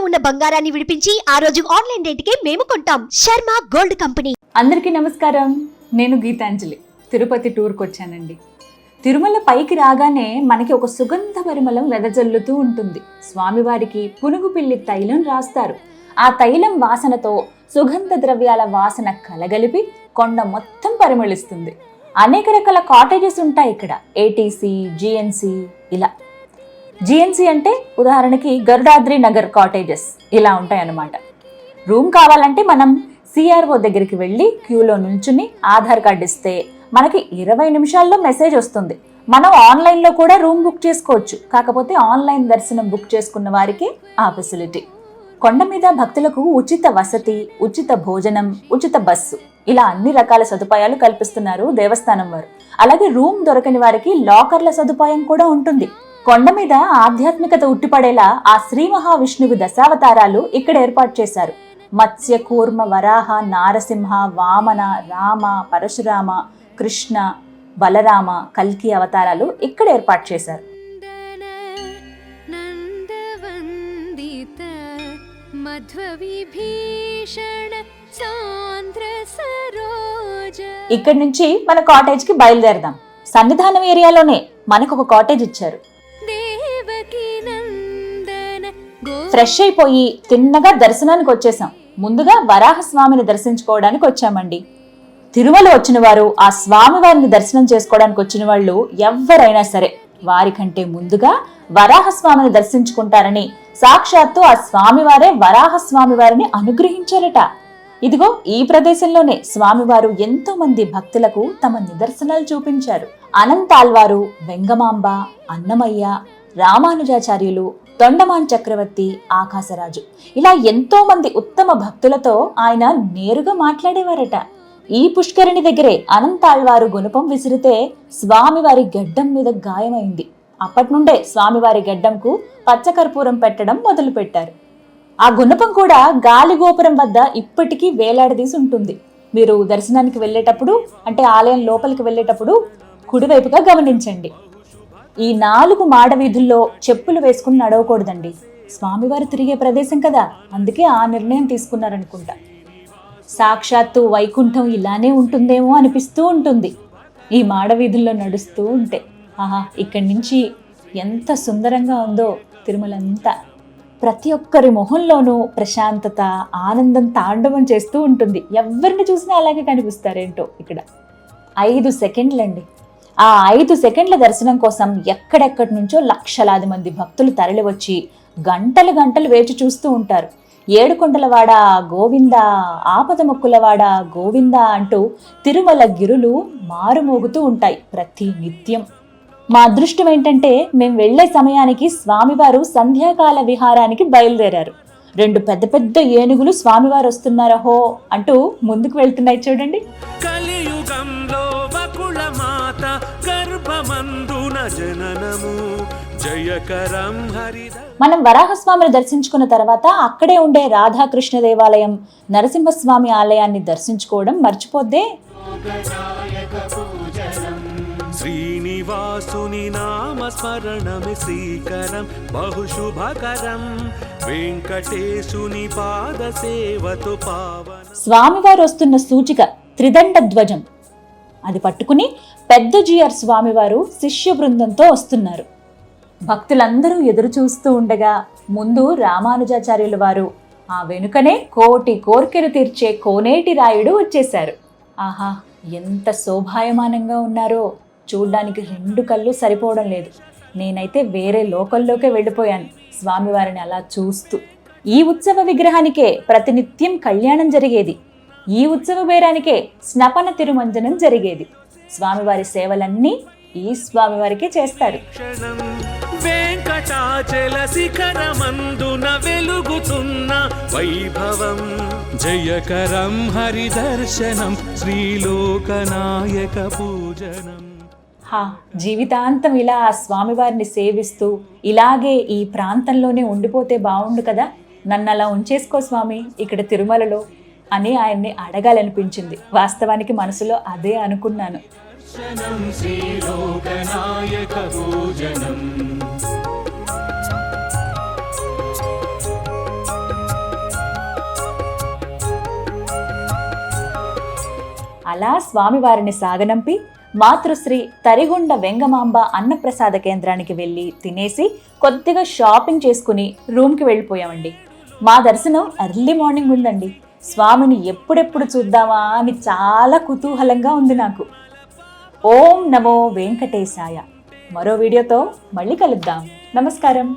ఉన్న బంగారాన్ని విడిపించి ఆ రోజు ఆన్లైన్ రేటుకే మేము కొంటాం. Sharma gold company. అందరికీ నమస్కారం. నేను గీతాంజలి. తిరుపతి టూర్కి వచ్చానండి. తిరుమల పైకి రాగానే మనకి ఒక సుగంధ పరిమళం వెదజల్లుతూ ఉంటుంది. స్వామివారికి పునుగు పిల్లి తైలం రాస్తారు. ఆ తైలం వాసనతో సుగంధ ద్రవ్యాల వాసన కలగలిపి కొండ మొత్తం పరిమళిస్తుంది. అనేక రకాల కాటేజెస్ ఉంటాయి ఇక్కడ. ఏటీసీ జిఎన్సి ఇలా. జిఎన్సీ అంటే ఉదాహరణకి గరుడాద్రి నగర్ కాటేజెస్ ఇలా ఉంటాయి అన్నమాట రూమ్ కావాలంటే మనం సిఆర్ఓ దగ్గరికి వెళ్ళి క్యూలో నుంచుని ఆధార్ కార్డు ఇస్తే మనకి ఇరవై నిమిషాల్లో మెసేజ్ వస్తుంది. మనం ఆన్లైన్లో కూడా రూమ్ బుక్ చేసుకోవచ్చు. కాకపోతే ఆన్లైన్ దర్శనం బుక్ చేసుకున్న వారికి ఆ ఫెసిలిటీ. కొండ మీద భక్తులకు ఉచిత వసతి ఉచిత భోజనం ఉచిత బస్సు ఇలా అన్ని రకాల సదుపాయాలు కల్పిస్తున్నారు దేవస్థానం వారు. అలాగే రూమ్ దొరకని వారికి లాకర్ల సదుపాయం కూడా ఉంటుంది. కొండ మీద ఆధ్యాత్మికత ఉట్టిపడేలా ఆ శ్రీ మహావిష్ణువు దశావతారాలు ఇక్కడ ఏర్పాటు చేశారు. మత్స్య కూర్మ వరాహ నారసింహ వామన రామ పరశురామ కృష్ణ బలరామ కల్కి అవతారాలు ఇక్కడ ఏర్పాటు చేశారు. ఇక్కడి నుంచి మన కాటేజ్కి బయలుదేరదాం. సన్నిధానం ఏరియాలోనే మనకు ఒక కాటేజ్ ఇచ్చారు. ఫ్రెష్ అయిపోయి తిన్నగా దర్శనానికి వచ్చేసాం ముందుగా వరాహ స్వామిని దర్శించుకోవడానికి వచ్చామండి. తిరుమల వచ్చిన వారు ఆ స్వామివారిని దర్శనం చేసుకోవడానికి వచ్చిన వాళ్ళు ఎవరైనా సరే వారికంటే ముందుగా వరాహస్వామిని దర్శించుకుంటారని సాక్షాత్తు ఆ స్వామివారే వరాహస్వామివారిని వారిని అనుగ్రహించారట. ఇదిగో ఈ ప్రదేశంలోనే స్వామివారు ఎంతో మంది భక్తులకు తమ నిదర్శనాలు చూపించారు. అనంతాల్వారు వెంగమాంబ అన్నమయ్య రామానుజాచార్యులు తొండమాన్ చక్రవర్తి ఆకాశరాజు. ఇలా ఎంతో మంది ఉత్తమ భక్తులతో ఆయన నేరుగా మాట్లాడేవారట. ఈ పుష్కరిణి దగ్గరే అనంతాళ్వారు గుణపం విసిరితే స్వామివారి గడ్డం మీద గాయమైంది. అప్పటి నుండే స్వామివారి గడ్డంకు పచ్చకర్పూరం పెట్టడం మొదలుపెట్టారు. ఆ గుణపం కూడా గాలి గోపురం వద్ద ఇప్పటికీ వేలాడదీసి ఉంటుంది. మీరు దర్శనానికి వెళ్ళేటప్పుడు అంటే ఆలయం లోపలికి వెళ్ళేటప్పుడు కుడివైపుగా గమనించండి. ఈ నాలుగు మాడ వీధుల్లో చెప్పులు వేసుకుని నడవకూడదండి. స్వామివారు తిరిగే ప్రదేశం కదా అందుకే ఆ నిర్ణయం తీసుకున్నారనుకుంటా. సాక్షాత్తు వైకుంఠం ఇలానే ఉంటుందేమో అనిపిస్తూ ఉంటుంది. ఈ మాడ వీధుల్లో నడుస్తూ ఉంటే. ఆహా ఇక్కడి నుంచి ఎంత సుందరంగా ఉందో తిరుమలంతా. ప్రతి ఒక్కరి మొహంలోనూ ప్రశాంతత ఆనందం తాండవం చేస్తూ ఉంటుంది. ఎవరిని చూసినా అలాగే కనిపిస్తారేంటో ఇక్కడ. ఐదు సెకండ్లండి. ఆ ఐదు సెకండ్ల దర్శనం కోసం ఎక్కడెక్కడి నుంచో లక్షలాది మంది భక్తులు తరలివచ్చి గంటలు గంటలు వేచి చూస్తూ ఉంటారు. ఏడుకొండలవాడ గోవింద ఆపద మొక్కులవాడ గోవింద అంటూ తిరుమల గిరులు మారుమోగుతూ ఉంటాయి ప్రతి నిత్యం. మా అదృష్టం ఏంటంటే మేము వెళ్ళే సమయానికి స్వామివారు సంధ్యాకాల విహారానికి బయలుదేరారు. రెండు పెద్ద పెద్ద ఏనుగులు స్వామివారు వస్తున్నారహో అంటూ ముందుకు వెళ్తున్నాయి చూడండి. మనం వరాహస్వామిని దర్శించుకున్న తర్వాత అక్కడే ఉండే రాధాకృష్ణ దేవాలయం నరసింహస్వామి ఆలయాన్ని దర్శించుకోవడం మర్చిపోద్దే? శ్రీనివాసుని నామ స్మరణమి శ్రీకరం బహుశుభకరం వెంకటేశుని పాద సేవతో పావన స్వామివారు వస్తున్న సూచిక త్రిదండ ధ్వజం అది పట్టుకుని పెద్ద జిఆర్ స్వామివారు శిష్య బృందంతో వస్తున్నారు. భక్తులందరూ ఎదురు చూస్తూ ఉండగా ముందు రామానుజాచార్యుల వారు ఆ వెనుకనే కోటి కోర్కెలు తీర్చే కోనేటి రాయుడు వచ్చేశారు. ఆహా ఎంత శోభాయమానంగా ఉన్నారో! చూడ్డానికి రెండు కళ్ళు సరిపోవడం లేదు. నేనైతే వేరే లోకల్లోకే వెళ్ళిపోయాను స్వామివారిని అలా చూస్తూ. ఈ ఉత్సవ విగ్రహానికే ప్రతినిత్యం కళ్యాణం జరిగేది. ఈ ఉత్సవ బేరానికే స్నపన తిరుమంజనం జరిగేది. స్వామివారి సేవలన్నీ ఈ స్వామివారికే చేస్తారు. వెంకటాచల శిఖరమందున వెలుగుతున్న వైభవం. జయకరం హరిదర్శనం శ్రీలోకనాయక పూజనం. హా జీవితాంతం ఇలా ఆ స్వామివారిని సేవిస్తూ ఇలాగే ఈ ప్రాంతంలోనే ఉండిపోతే బాగుండు కదా. నన్ను అలా ఉంచేసుకో స్వామి ఇక్కడ తిరుమలలో. అని ఆయన్ని అడగాలనిపించింది. వాస్తవానికి మనసులో అదే అనుకున్నాను. అలా స్వామివారిని సాగనంపి మాతృశ్రీ తరిగుండ వెంగమాంబ అన్నప్రసాద కేంద్రానికి వెళ్ళి తినేసి కొద్దిగా షాపింగ్ చేసుకుని రూమ్కి వెళ్ళిపోయామండి. మా దర్శనం ఎర్లీ మార్నింగ్ ఉందండి. స్వామిని ఎప్పుడెప్పుడు చూద్దామా అని చాలా కుతూహలంగా ఉంది నాకు. ఓం నమో వెంకటేశాయ. మరో వీడియోతో మళ్ళీ కలుద్దాం. నమస్కారం.